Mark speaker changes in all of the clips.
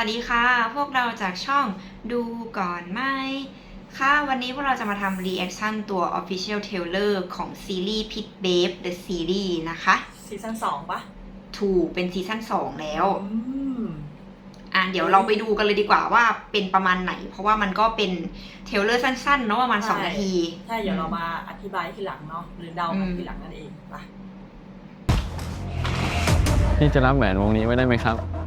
Speaker 1: วัสดีค่ะ พวกเราจากช่องดูก่อนไหมค่ะ วันนี้พวกเราจะมาทำ reaction ตัว official trailer ของซีรีส์ Pit Babe The Series นะคะ
Speaker 2: ซีซั่นสองปะ
Speaker 1: ถูกเป็นซีซั่น2แล้ว
Speaker 2: อืม
Speaker 1: อะเดี๋ยวเราไปดูกันเลยดีกว่าว่าเป็นประมาณไหน เพราะว่ามันก็เป็นเทรลเลอร์สั้นๆเนาะประมาณ2นาที
Speaker 2: ใช่ เดี๋ยวเรามาอธิบายทีหลังเนาะหรือเดากัน
Speaker 1: อืม
Speaker 2: ทีหลังนั่นเองปะ
Speaker 3: พี่จะรับแหวนวงนี้ไว้ได้ไหมครับ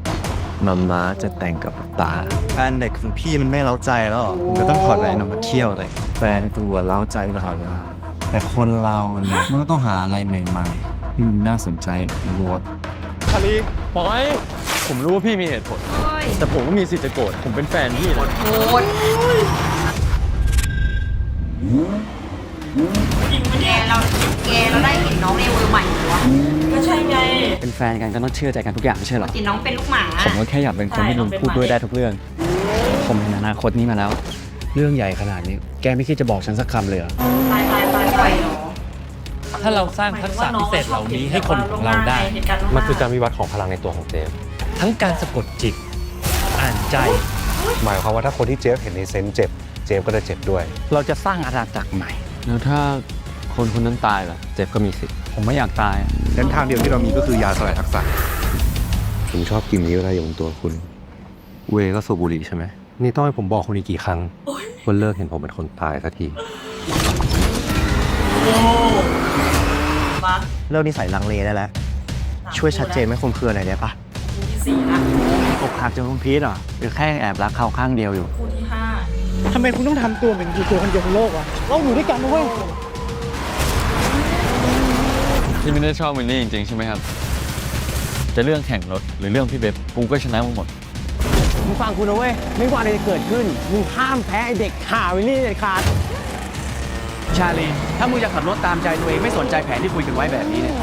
Speaker 4: มาม้าจะแต่งกับตาแฟนเด็กของพี่มันไม่เล้าใจแล้วมันก็ต้องถอดแหวนออกมาเที่ยวเลย แฟนตัวเล้าใจตลอดเวลาแต่คนเราเนี่ยมันก็ต้องหาอะไรใหม่ๆที่มันน่าสนใจในโลก
Speaker 3: คารีปล่อย ผมรู้ว่าพี่มีเหตุผล
Speaker 1: เฮ้ย
Speaker 3: แต่ผมก็มีสิทธิ์จะโกรธ ผมเป็นแฟนพี่นะ
Speaker 1: โคตร
Speaker 2: จริงปะ
Speaker 1: แก
Speaker 2: เนี่ย
Speaker 1: เราแกเราได้เห็นน้องในเวอร์ใหม่เหรอวะ
Speaker 2: ก็ใช่ไง
Speaker 3: เป็นแฟนกันก็ต้องเชื่อใจกันทุกอย่างไม่ใช่เหรอ
Speaker 1: จริงน้องเป็นลูกหมา
Speaker 3: ผมก็แค่อยากเป็นคนที่นุ่นพูดด้วยได้ทุกเรื่อง ผมเห็นอนาคตนี้มาแล้ว เรื่องใหญ่ขนาดนี้ แกไม่คิดจะบอกฉันสักคำเลยเหรอ
Speaker 2: ตายตายตาย
Speaker 1: ไม่ไหวเหรอ
Speaker 5: ถ้าเราสร้างทักษะพิเศษเหล่านี้ให้คนของเราได้
Speaker 6: มันคือการวิวัฒน์ของพลังในตัวของเจฟ
Speaker 5: ทั้งการสะกดจิต อ่านใจ
Speaker 6: หมายความว่าถ้าคนที่เจฟเห็นในเซนส์เจ็บ เจฟก็จะเจ็บด้วย
Speaker 3: เราจะสร้างอาณาจักรใหม่ แล้วถ้า คนคนนั้นตายล่ะเจ็บก็มีสิทธิ์ผมไม่อยากตาย
Speaker 4: เส้นทางเดียวที่เรามีก็คือยาสลายทักษะ
Speaker 6: ผมชอบกลินนี้เวลาอยู่บนตัวคุณ
Speaker 4: เวก็สูบบุหรี่ใช่ไหม
Speaker 6: นี่ต้องให้ผมบอกคุณอีกกี่ครั้งว่าเลิกเห็นผมเป็นคนตายสักที
Speaker 2: โอ้มา
Speaker 4: เลิกนิสัยลังเลได้แล้ว ช่วยชัดเจนไม่คลุมเครือหน่อยได้ปะ
Speaker 2: คู่ที่สี่ละ
Speaker 3: อกหักจนคุณพีทเหรอหรือแค่แอบรักเขาข้างเดียวอยู่
Speaker 2: คู่ที่ห้า
Speaker 7: ทำไมคุณต้องทำตัวเหมือนอยู่ตัวคนเดียวในโลกวะเราอยู่ด้วยกันนะเว้ย
Speaker 3: พี่ไม่ได้ชอบมินนี่จริงๆ ใช่ไหมครับ จะเรื่องแข่งรถหรือเรื่องพี่เบบกูก็ชนะมาหมด
Speaker 7: มึงฟังกูนะเว้ย ไม่ว่าอะไรจะเกิดขึ้น มึงห้ามแพ้ไอเด็กข่าวิลลี่เด็ดขาด
Speaker 8: ชาลี ถ้ามึงจะขับรถตามใจตัวเองไม่สนใจแผนที่คุยกันไว้แบบนี้เนี่ย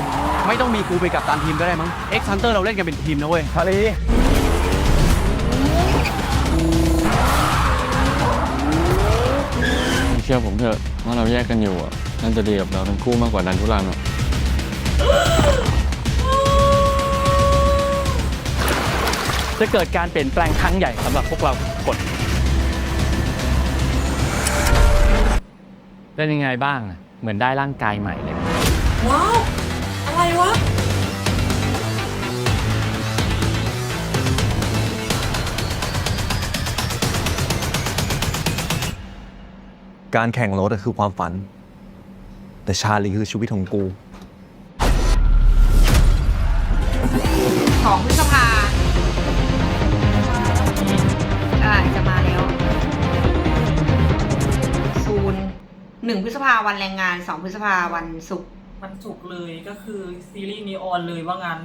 Speaker 8: ไม่ต้องมีกูไปกับตามทีมก็ได้มั้ง เอ็กซ์ฮันเตอร์เราเล่นกันเป็นทีมนะเว้ย
Speaker 7: ชาลี
Speaker 3: เชื่อผมเถอะว่าเราแยกกันอยู่อะน่าจะดีกับเราทั้งคู่มากกว่าดันทุรังอะ
Speaker 8: จะเกิดการเปลี่ยนแปลงครั้งใหญ่สำหรับพวกเราทุกคน
Speaker 3: เป็นยังไงบ้างอะเหมือนได้ร่างกายใหม่เลย
Speaker 2: ว้าว อะไรวะ
Speaker 4: การแข่งรถอะคือความฝัน แต่ชาลีคือชีวิตของกู
Speaker 1: สองพฤษภาอ่าจะมาแล้วศูนย์หนึ่งพฤษภาวันแรงงานสองพฤษภาวันศุกร์
Speaker 2: มันถูกเลยก็คือซีรีส์นี้ออนเลยว่างั้น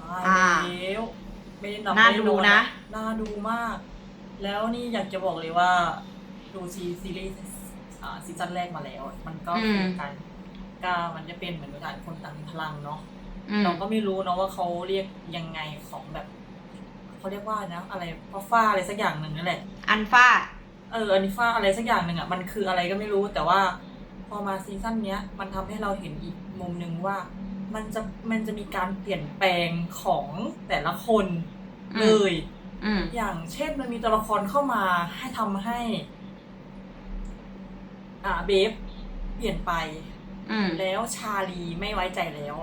Speaker 2: ตาย
Speaker 1: อ่า
Speaker 2: แล้วไม่ได้นับ
Speaker 1: น่า
Speaker 2: ไม่ไดู
Speaker 1: นะ
Speaker 2: น่าดูมาก แล้วนี่อยากจะบอกเลยว่า ดูซีซีรีส์อ่าซีซั่นแรกมาแล้ว มันก็คือการก็มันจะเป็นเหมือนกันคนต่างมีพลังเนาะ
Speaker 1: อืม
Speaker 2: เราก็ไม่รู้เนาะว่าเขาเรียกยังไงของแบบเขาเรียกว่านะ อะไรฟ้าฟ้าอะไรสักอย่างหนึ่งนั่นแหละ
Speaker 1: อันฟา
Speaker 2: เอออันนี้ฟ้าอะไรสักอย่างหนึ่งอะมันคืออะไรก็ไม่รู้ แต่ว่าพอมาซีซั่นเนี้ย มันทำให้เราเห็นอีกมุมหนึ่งว่า มันจะมันจะมีการเปลี่ยนแปลงของแต่ละคนเลย
Speaker 1: อืม
Speaker 2: อย่างเช่นมันมีตัวละครเข้ามาให้ทำให้ อ่าเบฟเปลี่ยนไป
Speaker 1: อืม
Speaker 2: แล้วชาลีไม่ไว้ใจแล้ว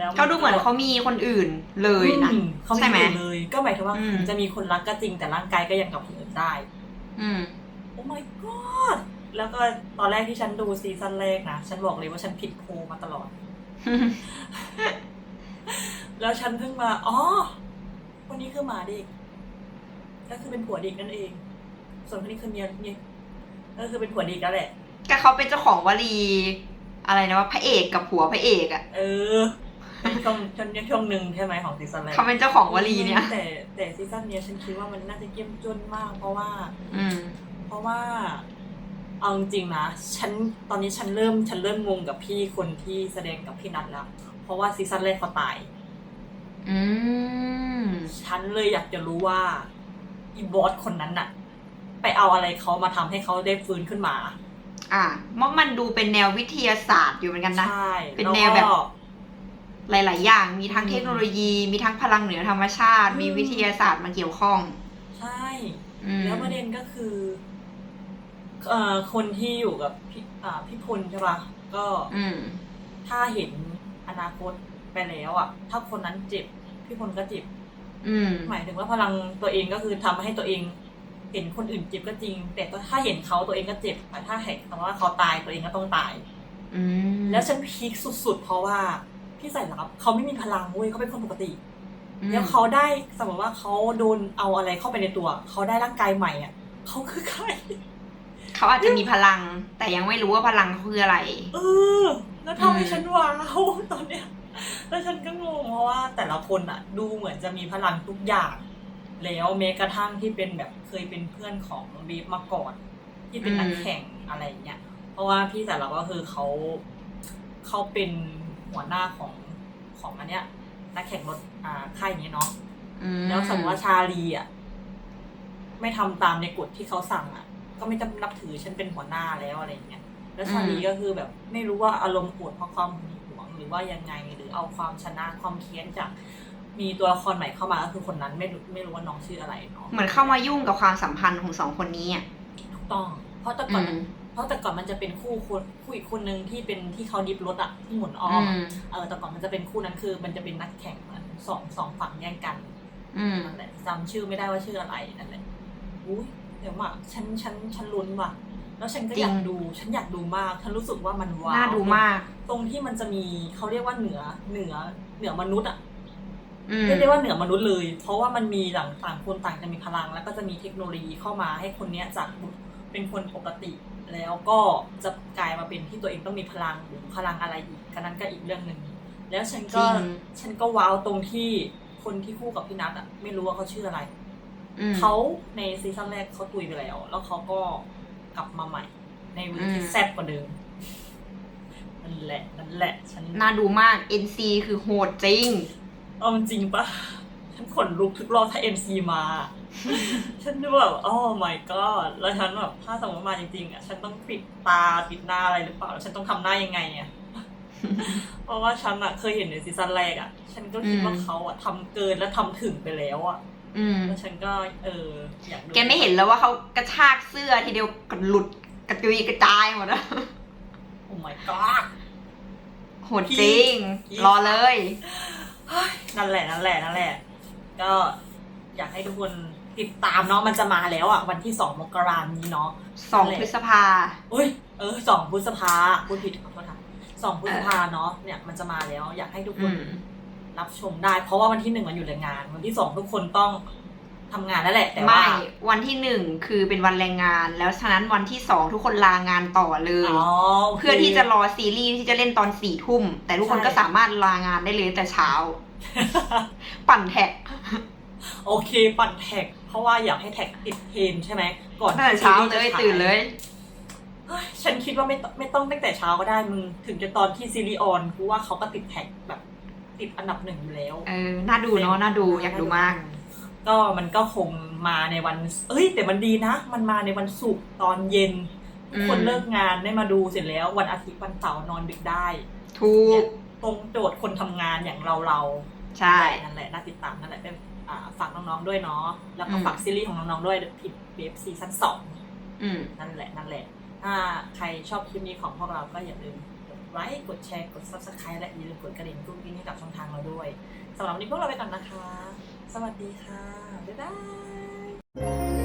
Speaker 2: แล้ว
Speaker 1: เขาดูเหมือนเขามีคนอื่นเลยนะ
Speaker 2: อืมเขา
Speaker 1: ใช่ไหม
Speaker 2: อยู่เลย ก็หมายถึงว่า
Speaker 1: อืม
Speaker 2: ถึงจะมีคนรักก็จริงแต่ร่างกายก็ยังกับคนอื่นได้
Speaker 1: อืม
Speaker 2: โอ้ my god แล้วก็ตอนแรกที่ฉันดูซีซั่นแรกนะ ฉันบอกเลยว่าฉันผิดโพลมาตลอด แล้วฉันเพิ่งมา อ๋อคนนี้คือหมาเด็กก็คือเป็นผัวเด็กนั่นเอง ส่วนคนนี้คือเมียเมียก็คือเป็นผัวเด็กแล้วแหละ
Speaker 1: ก็เขาเป็นเจ้าของวลีอะไรนะว่าพระเอกกับผัวพระเอกอะ
Speaker 2: เออเป็น ช่วงช่วงช่วงหนึ่งใช่ไหมของซีซั่นแรก
Speaker 1: เขาเป็นเจ้าของวลีเนี่ย
Speaker 2: แต่แต่ซีซั่นเนี้ยฉันคิดว่ามันน่าจะเยี่ยมจนมาก เพราะว่า
Speaker 1: อืม
Speaker 2: เพราะว่าเอาจริงๆนะฉันตอนนี้ฉันเริ่มฉันเริ่มงงกับพี่คนที่แสดงกับพี่นัทแล้ว เพราะว่าซีซั่นแรกเขาตาย
Speaker 1: อืม
Speaker 2: ฉันเลยอยากจะรู้ว่าอีบอสคนนั้นน่ะ ไปเอาอะไรเขามาทำให้เขาได้ฟื้นขึ้นมา
Speaker 1: อะมอกมันดูเป็นแนววิทยาศาสตร์อยู่เหมือนกันนะ
Speaker 2: ใช่
Speaker 1: เป็น
Speaker 2: ล้วก็
Speaker 1: แนวแบบ หลาย ๆ อย่าง มีทั้งเทคโนโลยี มีทั้งพลังเหนือธรรมชาติ
Speaker 2: อืม
Speaker 1: มีวิทยาศาสตร์มาเกี่ยวข้อง
Speaker 2: ใช่
Speaker 1: อืม
Speaker 2: แล้วประเด็นก็คือเอ่อคนที่อยู่กับพี่อ่าพี่พลใช่ปะก็
Speaker 1: อืม
Speaker 2: ถ้าเห็นอนาคตไปแล้วอะ ถ้าคนนั้นเจ็บ พี่พลก็เจ็บ
Speaker 1: อืม
Speaker 2: หมายถึงว่าพลังตัวเองก็คือทำให้ตัวเอง เห็นคนอื่นเจ็บก็จริง แต่ถ้าเห็นเขาตัวเองก็เจ็บแต่ถ้าเห็นคำว่าเขาตายตัวเองก็ต้องตาย
Speaker 1: อืม
Speaker 2: แล้วฉันพีคสุดๆ เพราะว่า พี่ใส่รับเขาไม่มีพลังเว้ยเขาเป็นคนปกติ แล้วเขาได้สมมติว่าเขาโดนเอาอะไรเข้าไปในตัว เขาได้ร่างกายใหม่อะเขาคือใคร
Speaker 1: เขาอาจจะมีพลัง แต่ยังไม่รู้ว่าพลังเขาคืออะไร
Speaker 2: เออ แล้วทำให้
Speaker 1: อืม
Speaker 2: ฉันว้าวตอนเนี้ย แล้วฉันก็งงเพราะว่า แต่ละคนอะ ดูเหมือนจะมีพลังทุกอย่าง แล้วแม้กระทั่งที่เป็นแบบเคยเป็นเพื่อนของบีฟมาก่อน ที่เป็นนักแข่งอะไรอย่างเงี้ย เพราะว่าพี่แต่ละก็คือเขาเขาเป็น หัวหน้าของของอันเนี้ย นักแข่งรถอ่าค่ายนี้เนาะ
Speaker 1: อืม
Speaker 2: แล้วสมมติว่าชาลีอะไม่ทำตามในกฎที่เขาสั่งอะ ก็ไม่จำนับถือฉันเป็นหัวหน้าแล้วอะไรอย่างเงี้ยแล้วชาลีก็คือแบบไม่รู้ว่าอารมณ์โกรธเพราะความหึงหวงหรือว่ายังไงหรือเอาความชนะความเคียนจากมีตัวละครใหม่เข้ามาก็คือคนนั้นไม่รู้ไม่รู้ว่าน้องชื่ออะไรเนาะ
Speaker 1: เหมือนเข้ามายุ่งกับความสัมพันธ์ของสองคนนี้อะ
Speaker 2: ถูกต้อง เพราะแต่ก่อน
Speaker 1: อืม
Speaker 2: เพ ราะแต่ก่อนมันจะเป็นคู่คนคู่อีกคนนึงที่เป็นที่เขาดิฟรถอะที่หมุนอ้อ
Speaker 1: อื
Speaker 2: มอะ
Speaker 1: ม
Speaker 2: เออแต่ก่อนมันจะเป็นคู่นั้นคือ มันจะเป็นนักแข่งเหมือนสองสองฝั่งแย่งกัน
Speaker 1: อืม
Speaker 2: นั่นแหละจำชื่อไม่ได้ว่าชื่ออะไรนั่นแหละอุ้ยเดี๋ยวมาฉันฉันฉันลุ้นว่ะ แล้วฉันก็อยาก
Speaker 1: จริง
Speaker 2: ดู ฉันอยากดูมากฉันรู้สึกว่ามันว้าว
Speaker 1: น่าดูมาก
Speaker 2: ตรงที่มันจะมีเขาเรียกว่าเหนือเหนือเหนือมนุษย์อะ
Speaker 1: อืม
Speaker 2: เรียกได้ว่าเหนือมนุษย์เลย เพราะว่ามันมีต่างต่างคนต่างจะมีพลัง แล้วก็จะมีเทคโนโลยีเข้ามาให้คนเนี้ยจาก เป็นคนปกติแล้วก็จะกลายมาเป็นที่ตัวเองต้องมีพลังหรือพลังอะไรอีกก็นั้นก็อีกเรื่องหนึ่งแล้วฉันก็
Speaker 1: จริง
Speaker 2: ฉันก็ว้าวตรงที่คนที่คู่กับพี่นัทอะไม่รู้ว่าเขาชื่ออะไร
Speaker 1: อืม
Speaker 2: เขาในซีซั่นแรกเขาตุยไปแล้ว แล้วเขาก็กลับมาใหม่ ในเวอร์ที่
Speaker 1: อืม
Speaker 2: แซ่บกว่าเดิมนั่นแหละนั่นแหละ ฉัน
Speaker 1: น่าดูมาก NC คือโหดจริง
Speaker 2: เอาจริงปะฉันขนลุกทุกรอบถ้าเอ็มซีมา ฉันดูแบบโอ้ my god แล้วฉันแบบถ้าสมมติมาจริงๆอะฉันต้องปิดตาปิดหน้าอะไรหรือเปล่าแล้วฉันต้องทำหน้ายังไงอะเพราะว่าฉันอะเคยเห็นในซีซั่นแรกอะ ฉันก็คิดว่า
Speaker 1: อืม
Speaker 2: เขาอะทำเกินและทำถึงไปแล้วอะ
Speaker 1: อืม
Speaker 2: แล้วฉันก็ เอออยากดู
Speaker 1: แกไม่เห็นแล้วว่าเขากระชากเสื้อทีเดียวกระหลุดกระจุยกระจายหมดอะ
Speaker 2: โอ้ my god
Speaker 1: โหดจริง
Speaker 2: พี่
Speaker 1: รอเลย
Speaker 2: เฮ้ยนั่นแหละนั่นแหละนั่นแหละ ก็อยากให้ทุกคน ติดตามเนาะมันจะมาแล้วอะวันที่สองมกราคมนี้เนาะ
Speaker 1: สอง
Speaker 2: นั่นแหละ
Speaker 1: พฤษภา
Speaker 2: เอ้ยเออสองพฤษภาพูดผิดขอโทษค่ะสองพฤษภาเนาะเนี่ยมันจะมาแล้ว อยากให้ทุกค
Speaker 1: อื
Speaker 2: น
Speaker 1: ม
Speaker 2: รับชมได้ เพราะว่าวันที่หนึ่งมันอยู่แรงงาน วันที่สองทุกคนต้องทำงานนั่นแหละ แต่
Speaker 1: ไม่
Speaker 2: ว่า
Speaker 1: วันที่หนึ่งคือเป็นวันแรงงาน แล้วฉะนั้นวันที่สองทุกคนลางานต่อเลย
Speaker 2: อ๋อโค
Speaker 1: เพื่อที่จะรอซีรีส์ที่จะเล่นตอนสี่ทุ่ม แต่ทุกคน
Speaker 2: ใช่
Speaker 1: ก็สามารถลางานได้เลยตั้งแต่เช้า ปั่นแท็ก
Speaker 2: โอเค ปั่นแท็ก เพราะว่าอยากให้แท็กติดเทรนด์ใช่ไหมก่อน
Speaker 1: ตั้งแต่เช้าเลย
Speaker 2: ซีรีส์จะฉ
Speaker 1: ตื่นเลย
Speaker 2: เฮ้ยฉันคิดว่าไม่ต้องไม่ต้องตั้งแต่เช้าก็ได้มึง ถึงจะตอนที่ซีรีส์ออนกูว่าเขาก็ติดแท็กแบบติดอันดับหนึ่งอยู่แล้ว
Speaker 1: เออ น่าดูเนาะ น่าดู อยากดูมาก
Speaker 2: ก็มันก็คงมาในวัน เอ้ย แต่มันดีนะ มันมาในวันศุกร์ตอนเย็น
Speaker 1: อืม
Speaker 2: คนเลิกงานได้มาดูเสร็จแล้ว วันอาทิตย์วันเสาร์นอนดึกได้
Speaker 1: ถูก
Speaker 2: ตรงโจทย์คนทำงานอย่างเราเรา
Speaker 1: ใช่
Speaker 2: นั่นแหละน่าติดตามนั่นแหละเป็นอ่า ฝากน้องๆด้วยเนาะแล้วก็
Speaker 1: อืม
Speaker 2: ฝากซีรีส์ของน้องๆด้วยผิดเบฟซีซั่นสอง
Speaker 1: อืม
Speaker 2: นั่นแหละนั่นแหละ ถ้าใครชอบคลิปนี้ของพวกเราก็อย่าลืมกดไลค์กดแชร์กด subscribe และอย่าลืมกดกระดิ่งกุ้งกิ้งให้กับช่องทางเราด้วยสำหรับวันนี้พวกเราไปก่อนนะคะ สวัสดีค่ะ บ๊ายบาย